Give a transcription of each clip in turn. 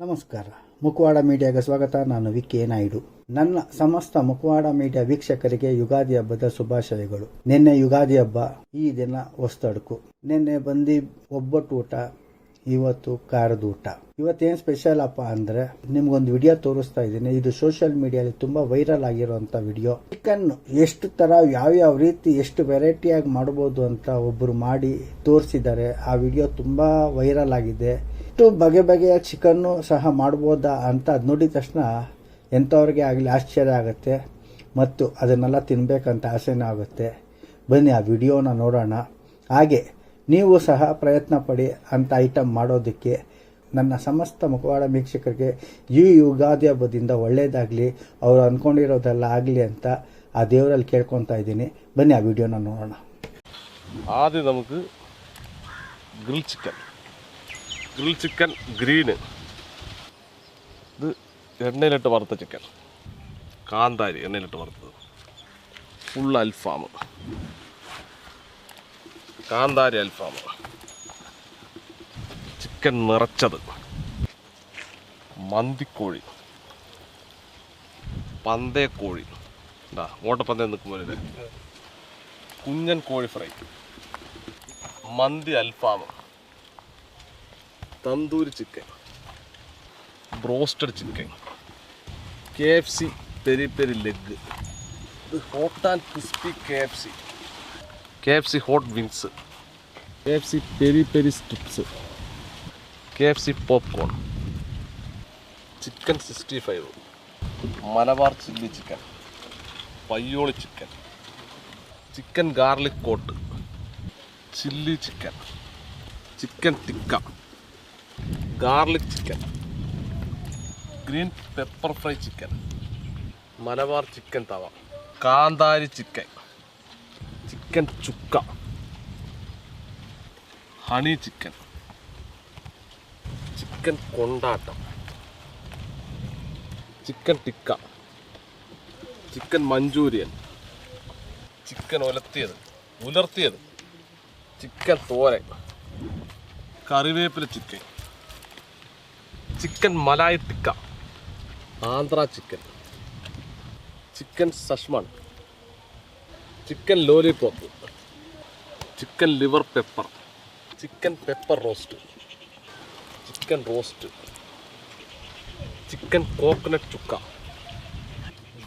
ನಮಸ್ಕಾರ. ಮುಖವಾಡ ಮೀಡಿಯಾಗೆ ಸ್ವಾಗತ. ನಾನು ವಿಕೆ ನಾಯ್ಡು. ನನ್ನ ಸಮಸ್ತ ಮುಖವಾಡ ಮೀಡಿಯಾ ವೀಕ್ಷಕರಿಗೆ ಯುಗಾದಿ ಹಬ್ಬದ ಶುಭಾಶಯಗಳು. ನಿನ್ನೆ ಯುಗಾದಿ ಹಬ್ಬ, ಈ ದಿನ ಹೊಸ್ತಡ್ಕು. ನಿನ್ನೆ ಬಂದು ಒಬ್ಬಟ್ಟು ಊಟ, ಇವತ್ತು ಖಾರದ ಊಟ. ಇವತ್ತೇನು ಸ್ಪೆಷಲ್ ಅಪ್ಪ ಅಂದ್ರೆ, ನಿಮ್ಗೊಂದು ವಿಡಿಯೋ ತೋರಿಸ್ತಾ ಇದ್ದೀನಿ. ಇದು ಸೋಷಿಯಲ್ ಮೀಡಿಯಾದಲ್ಲಿ ತುಂಬಾ ವೈರಲ್ ಆಗಿರುವಂಥ ವಿಡಿಯೋ. ಚಿಕನ್ ಎಷ್ಟು ಥರ ಯಾವ್ಯಾವ ರೀತಿ, ಎಷ್ಟು ವೆರೈಟಿಯಾಗಿ ಮಾಡಬಹುದು ಅಂತ ಒಬ್ಬರು ಮಾಡಿ ತೋರಿಸಿದ್ದಾರೆ. ಆ ವಿಡಿಯೋ ತುಂಬಾ ವೈರಲ್ ಆಗಿದೆ. ಎಷ್ಟು ಬಗೆ ಬಗೆಯ ಚಿಕನ್ನು ಸಹ ಮಾಡ್ಬೋದಾ ಅಂತ ಅದು ನೋಡಿದ ತಕ್ಷಣ ಎಂಥವ್ರಿಗೆ ಆಗಲಿ ಆಶ್ಚರ್ಯ ಆಗುತ್ತೆ. ಮತ್ತು ಅದನ್ನೆಲ್ಲ ತಿನ್ನಬೇಕಂತ ಆಸೆನೂ ಆಗುತ್ತೆ. ಬನ್ನಿ ಆ ವಿಡಿಯೋನ ನೋಡೋಣ. ಹಾಗೆ ನೀವು ಸಹ ಪ್ರಯತ್ನ ಪಡಿ ಅಂತ ಐಟಮ್ ಮಾಡೋದಕ್ಕೆ ನನ್ನ ಸಮಸ್ತ ಮುಖವಾಡ ವೀಕ್ಷಕರಿಗೆ ಈ ಯುಗಾದಿ ಹಬ್ಬದಿಂದ ಒಳ್ಳೆಯದಾಗಲಿ ಅವರು ಅಂದ್ಕೊಂಡಿರೋದೆಲ್ಲ ಆಗಲಿ ಅಂತ ಆ ದೇವರಲ್ಲಿ ಕೇಳ್ಕೊತಾ ಇದ್ದೀನಿ. ಬನ್ನಿ ಆ ವಿಡಿಯೋನ ನೋಡೋಣ. ಆದಿ ನಮಗೆ grill chicken grill chicken green. ഇത് എണ്ണയിലിട്ട് വറുത്ത ചിക്കൻ. കാന്താരി എണ്ണയിലിട്ട് വറുത്തത്. ഫുൾ അൽഫാം. കാന്താരി അൽഫാം. ചിക്കൻ നിറച്ചത്. മന്തിക്കോഴി. പന്തേക്കോഴി എന്താ ഓട്ടപ്പന്തയം നിൽക്കുമ്പോൾ കുഞ്ഞൻ കോഴി fry. Mandi alfaham. Tandoori chicken. Broasted chicken. K F C peri peri leg. ഇത് hot and crispy K F C. K F C hot wings K F C peri peri strips K F C popcorn chicken sixty five Malabar chilli chicken. Payyoli chicken. Chicken garlic coat. Chilli chicken. Chicken tikka. Garlic chicken green pepper fry chicken Malabar chicken tawa. കാന്താരി chicken chicken chukka. Honey chicken chicken കൊണ്ടാട്ടം. Chicken tikka chicken Manchurian chicken ഉലർത്തിയത് ഉലർത്തിയത്. Chicken thoran. കറിവേപ്പില chicken chicken malai tikka. Andhra chicken. Chicken സഷ്മൺ. Chicken lollipop. Chicken liver pepper. Chicken pepper roast. Chicken roast. Chicken coconut chukka.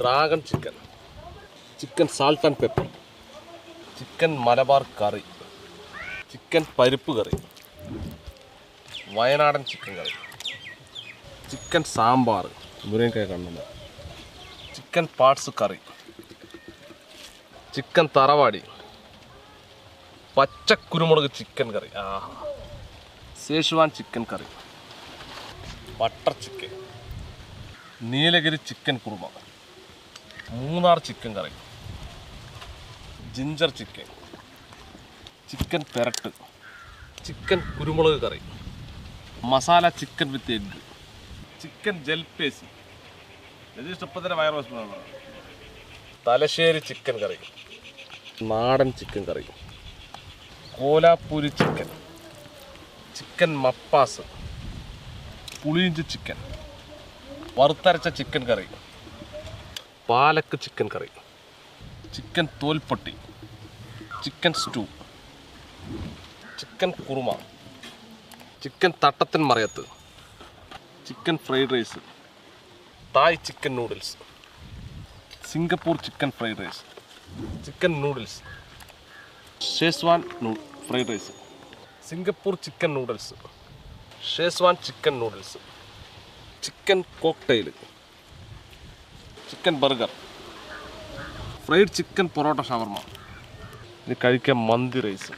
Dragon chicken. Chicken salt and pepper chicken Malabar curry. Chicken പരിപ്പ് curry. വയനാടൻ chicken curry. Chicken sambar. മുരിങ്ങക്കായ കണ്ണുണ്ട് chicken parts curry. Chicken തറവാടി. പച്ച കുരുമുളക് chicken curry. ആ. Schezwan chicken curry. Butter chicken. Nilgiri chicken kurma. Munnar chicken curry. Ginger chicken. Chicken പെരട്ട്. Chicken കുരുമുളക് curry. Masala chicken with egg chicken jalfrezi. ഇഷ്ടപ്പത്തിന്റെ വയറ് Thalassery chicken curry. നാടൻ chicken curry. Kolhapuri chicken. Chicken mappas. പുളിയിഞ്ചി chicken. വറുത്തരച്ച chicken curry. Palak chicken curry. Chicken Tholpetty. Chicken stew. Chicken kurma. Chicken Thattathin Marayathu. Chicken fried rice. Thai chicken noodles Singapore chicken fried rice. Chicken noodles Schezwan fried rice. Singapore chicken noodles Schezwan chicken noodles chicken cocktail chicken burger. Fried chicken parotta shawarma. ഇത് കഴിക്കാൻ മന്തി rice.